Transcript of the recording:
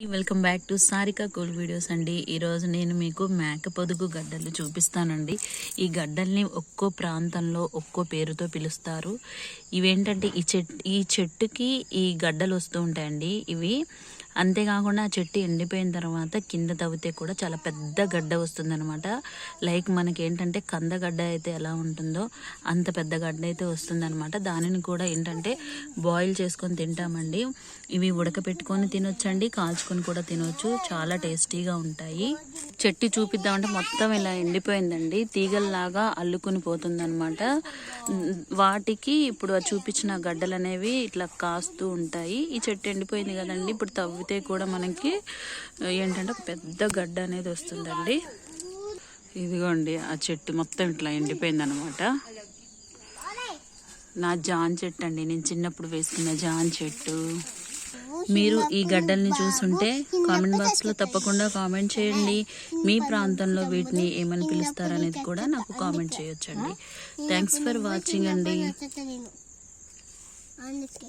Welcome back to Sarika cool videos అండి. ఈరోజు నేను మీకు మేక పొదుగు గడ్డలు చూపిస్తానండి. ఈ గడ్డల్ని ఒక్కో ప్రాంతంలో ఒక్కో పేరుతో పిలుస్తారు. ఇవేంటంటే ఈ చెట్ ఈ చెట్టుకి ఈ గడ్డలు వస్తూ ఉంటాయండి. ఇవి అంతేకాకుండా ఆ చెట్టు ఎండిపోయిన తర్వాత కింద తవ్వితే కూడా చాలా పెద్ద గడ్డ వస్తుందనమాట లైక్ మనకి ఏంటంటే కందగడ్డ అయితే ఎలా ఉంటుందో అంత పెద్ద గడ్డ అయితే వస్తుందనమాట దానిని కూడా ఏంటంటే బాయిల్ చేసుకొని తింటామండి. ఇవి ఉడకపెట్టుకొని తినొచ్చండి కాల్చుకొని కూడా తినొచ్చు. చాలా టేస్టీగా ఉంటాయి. చెట్టు చూపిద్దామంటే మొత్తం ఇలా ఎండిపోయిందండి. తీగల్లాగా అల్లుకుని పోతుందనమాట వాటికి ఇప్పుడు చూపించిన గడ్డలు అనేవి ఇట్లా కాస్తూ ఉంటాయి. ఈ చెట్టు ఎండిపోయింది కదండి. ఇప్పుడు తవ్వితే కూడా మనకి ఏంటంటే పెద్ద గడ్డ అనేది వస్తుందండి. ఇదిగోండి ఆ చెట్టు మొత్తం ఇట్లా ఎండిపోయింది అనమాట నా జాన్ చెట్టు అండి. నేను చిన్నప్పుడు వేసుకున్న జాన్ చెట్టు. మీరు ఈ గడ్డల్ని చూస్తుంటే కామెంట్ బాక్స్లో తప్పకుండా కామెంట్ చేయండి. మీ ప్రాంతంలో వీటిని ఏమని పిలుస్తారనేది కూడా నాకు కామెంట్ చేయొచ్చండి. థ్యాంక్స్ ఫర్ వాచింగ్ అండి. అందుకే